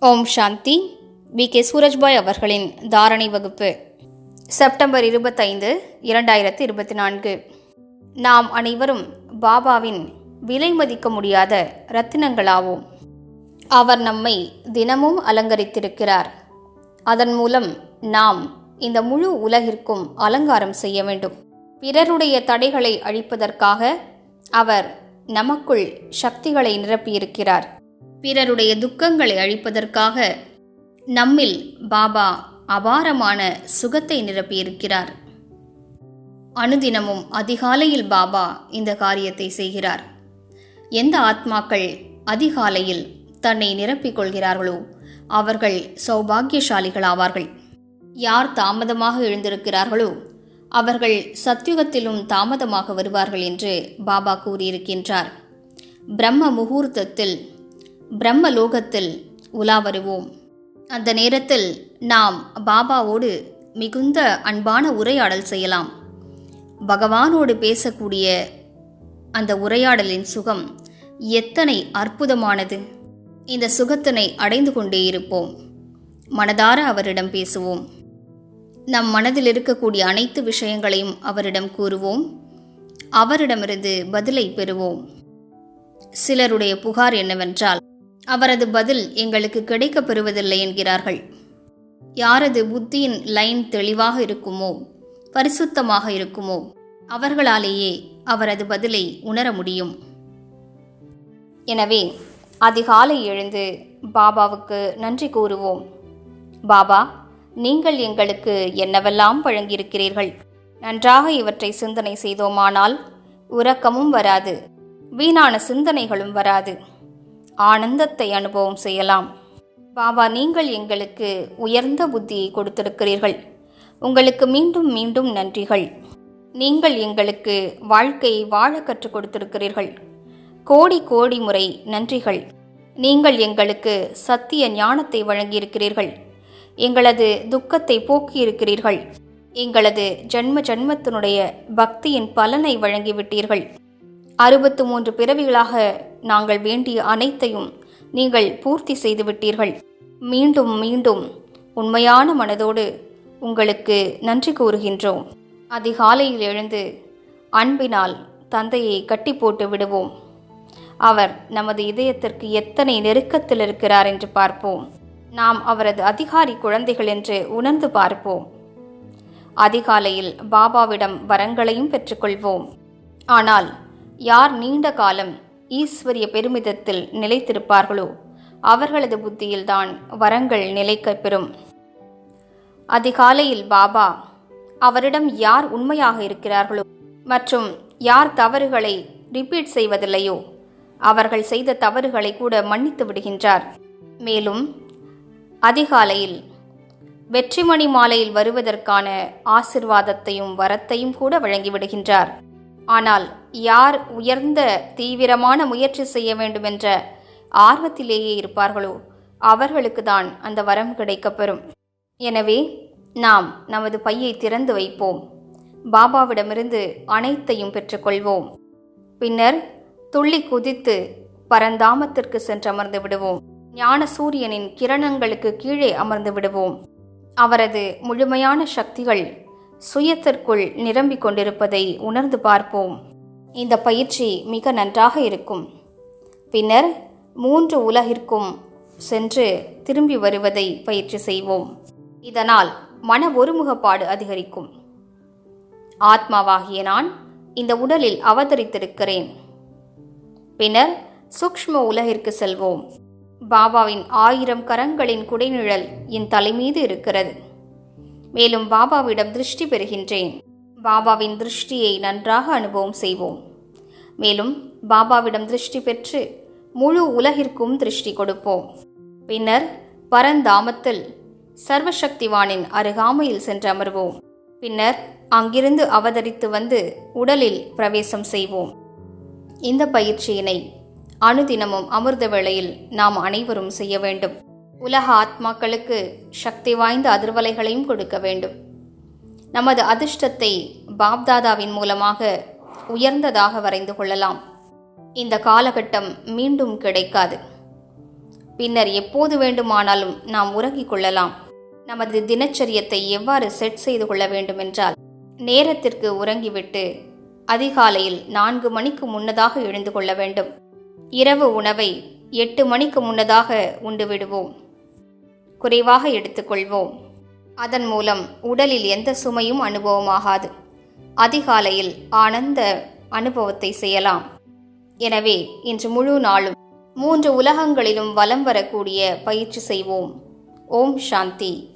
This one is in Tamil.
Om Shanti. We. K. Surajbhai அவர்களின் தாரணை வகுப்பு. செப்டம்பர் இருபத்தைந்து இரண்டாயிரத்தி இருபத்தி நான்கு. நாம் அனைவரும் பாபாவின் விலை மதிக்க முடியாத ரத்தினங்களாவோம். அவர் நம்மை தினமும் அலங்கரித்திருக்கிறார். அதன் மூலம் நாம் இந்த முழு உலகிற்கும் அலங்காரம் செய்ய வேண்டும். பிறருடைய தடைகளை அழிப்பதற்காக அவர் நமக்குள் சக்திகளை நிரப்பியிருக்கிறார். பிறருடைய துக்கங்களை அழிப்பதற்காக நம்மில் பாபா அபாரமான சுகத்தை நிரப்பியிருக்கிறார். அனுதினமும் அதிகாலையில் பாபா இந்த காரியத்தை செய்கிறார். எந்த ஆத்மாக்கள் அதிகாலையில் தன்னை நிரப்பிக் கொள்கிறார்களோ அவர்கள் சௌபாகியசாலிகள் ஆவார்கள் யார் தாமதமாக எழுந்திருக்கிறார்களோ அவர்கள் சத்யுகத்திலும் தாமதமாக வருவார்கள் என்று பாபா கூறியிருக்கின்றார். பிரம்ம முகூர்த்தத்தில் பிரம்ம லோகத்தில் உலா வருவோம் அந்த நேரத்தில் நாம் பாபாவோடு மிகுந்த அன்பான உரையாடல் செய்யலாம். பகவானோடு பேசக்கூடிய அந்த உரையாடலின் சுகம் எத்தனை அற்புதமானது. இந்த சுகத்தினை அடைந்து கொண்டே இருப்போம். மனதார அவரிடம் பேசுவோம். நம் மனதில் இருக்கக்கூடிய அனைத்து விஷயங்களையும் அவரிடம் கூறுவோம். அவரிடமிருந்து பதிலை பெறுவோம். சிலருடைய புகார் என்னவென்றால் அவரது பதில் எங்களுக்கு கிடைக்கப் பெறுவதில்லை என்கிறார்கள். யாரது புத்தியின் லைன் தெளிவாக இருக்குமோ பரிசுத்தமாக இருக்குமோ அவர்களாலேயே அவரது பதிலை உணர முடியும். எனவே அதிகாலை எழுந்து பாபாவுக்கு நன்றி கூறுவோம். பாபா நீங்கள் எங்களுக்கு என்னவெல்லாம் வழங்கியிருக்கிறீர்கள்? நன்றாக இவற்றை சிந்தனை செய்தோமானால் உறக்கமும் வராது வீணான சிந்தனைகளும் வராது. ஆனந்தத்தை அனுபவம் செய்யலாம். பாபா நீங்கள் எங்களுக்கு உயர்ந்த புத்தியை கொடுத்திருக்கிறீர்கள். உங்களுக்கு மீண்டும் மீண்டும் நன்றிகள். நீங்கள் எங்களுக்கு வாழ்க்கையை வாழ கற்றுக் கொடுத்திருக்கிறீர்கள். கோடி கோடி முறை நன்றிகள். நீங்கள் எங்களுக்கு சத்திய ஞானத்தை வழங்கியிருக்கிறீர்கள். எங்களது துக்கத்தை போக்கியிருக்கிறீர்கள். எங்களது ஜன்ம ஜன்மத்தினுடைய பக்தியின் பலனை வழங்கிவிட்டீர்கள். அறுபத்து மூன்று பிறவிகளாக நாங்கள் வேண்டிய அனைத்தையும் நீங்கள் பூர்த்தி செய்துவிட்டீர்கள். மீண்டும் மீண்டும் உண்மையான மனதோடு உங்களுக்கு நன்றி கூறுகின்றோம். அதிகாலையில் எழுந்து அன்பினால் தந்தையை கட்டி போட்டு விடுவோம். அவர் நமது இதயத்திற்கு எத்தனை நெருக்கத்தில் இருக்கிறார் என்று பார்ப்போம். நாம் அவரது அதிகாரி குழந்தைகள் என்று உணர்ந்து பார்ப்போம். அதிகாலையில் பாபாவிடம் வரங்களையும் பெற்றுக்கொள்வோம். ஆனால் யார் நீண்ட காலம் ஈஸ்வரிய பெருமிதத்தில் நிலைத்திருப்பார்களோ? அவர்களது புத்தியில்தான் வரங்கள் நிலைக்கப்பெறும் அதிகாலையில் பாபா அவரிடம் யார் உண்மையாக இருக்கிறார்களோ? மற்றும் யார் தவறுகளை ரிப்பீட் செய்வதில்லையோ? அவர்கள் செய்த தவறுகளை கூட மன்னித்து விடுகின்றார். மேலும் அதிகாலையில் வெற்றிமணி மாலையில் வருவதற்கான ஆசிர்வாதத்தையும் வரத்தையும் கூட வழங்கிவிடுகின்றார் ஆனால் யார் உயர்ந்த தீவிரமான முயற்சி செய்ய வேண்டுமென்ற ஆர்வத்திலேயே இருப்பார்களோ அவர்களுக்கு தான் அந்த வரம் கிடைக்கப்பெறும். எனவே நாம் நமது பையை திறந்து வைப்போம். பாபாவிடமிருந்து அனைத்தையும் பெற்றுக்கொள்வோம். பின்னர் துள்ளி குதித்து பரந்தாமத்திற்கு சென்று அமர்ந்து விடுவோம். ஞான சூரியனின் கிரணங்களுக்கு கீழே அமர்ந்து விடுவோம். அவரது முழுமையான சக்திகள் சுயத்திற்குள் நிரம்பிக் கொண்டிருப்பதை உணர்ந்து பார்ப்போம். இந்த பயிற்சி மிக நன்றாக இருக்கும். பின்னர் மூன்று உலகிற்கும் சென்று திரும்பி வருவதை பயிற்சி செய்வோம். இதனால் மன ஒருமுகப்பாடு அதிகரிக்கும். ஆத்மாவாகிய நான் இந்த உடலில் அவதரித்திருக்கிறேன். பின்னர் சூக்ஷ்ம உலகிற்கு செல்வோம். பாபாவின் ஆயிரம் கரங்களின் குடைநிழல் என் தலைமீது இருக்கிறது. மேலும் பாபாவிடம் திருஷ்டி பெறுகின்றேன். பாபாவின் திருஷ்டியை நன்றாக அனுபவம் செய்வோம். மேலும் பாபாவிடம் திருஷ்டி பெற்று முழு உலகிற்கும் திருஷ்டி கொடுப்போம். பின்னர் பரந்தாமத்தில் சர்வசக்திவானின் அருகாமையில் சென்று அமர்வோம். பின்னர் அங்கிருந்து அவதரித்து வந்து உடலில் பிரவேசம் செய்வோம். இந்த பயிற்சியினை அனுதினமும் அமிர்த வேளையில் நாம் அனைவரும் செய்ய வேண்டும். உலக ஆத்மாக்களுக்கு சக்தி வாய்ந்த அதிர்வலைகளையும் கொடுக்க வேண்டும். நமது அதிர்ஷ்டத்தை பாப்தாதாவின் மூலமாக உயர்ந்ததாக வரைந்து கொள்ளலாம். இந்த காலகட்டம் மீண்டும் கிடைக்காது. பின்னர் எப்போது வேண்டுமானாலும் நாம் உறங்கிக் கொள்ளலாம். நமது தினச்சரியத்தை எவ்வாறு செட் செய்து கொள்ள வேண்டுமென்றால் நேரத்திற்கு உறங்கிவிட்டு அதிகாலையில் நான்கு மணிக்கு முன்னதாக எழுந்து கொள்ள வேண்டும். இரவு உணவை எட்டு மணிக்கு முன்னதாக உண்டு விடுவோம். குறைவாக எடுத்துக்கொள்வோம். அதன் மூலம் உடலில் எந்த சுமையும் அனுபவமாகாது. அதிகாலையில் ஆனந்த அனுபவத்தை செய்யலாம். எனவே இன்று முழு நாளும் மூன்று உலகங்களிலும் வலம் வரக்கூடிய பயிற்சி செய்வோம். ஓம் சாந்தி.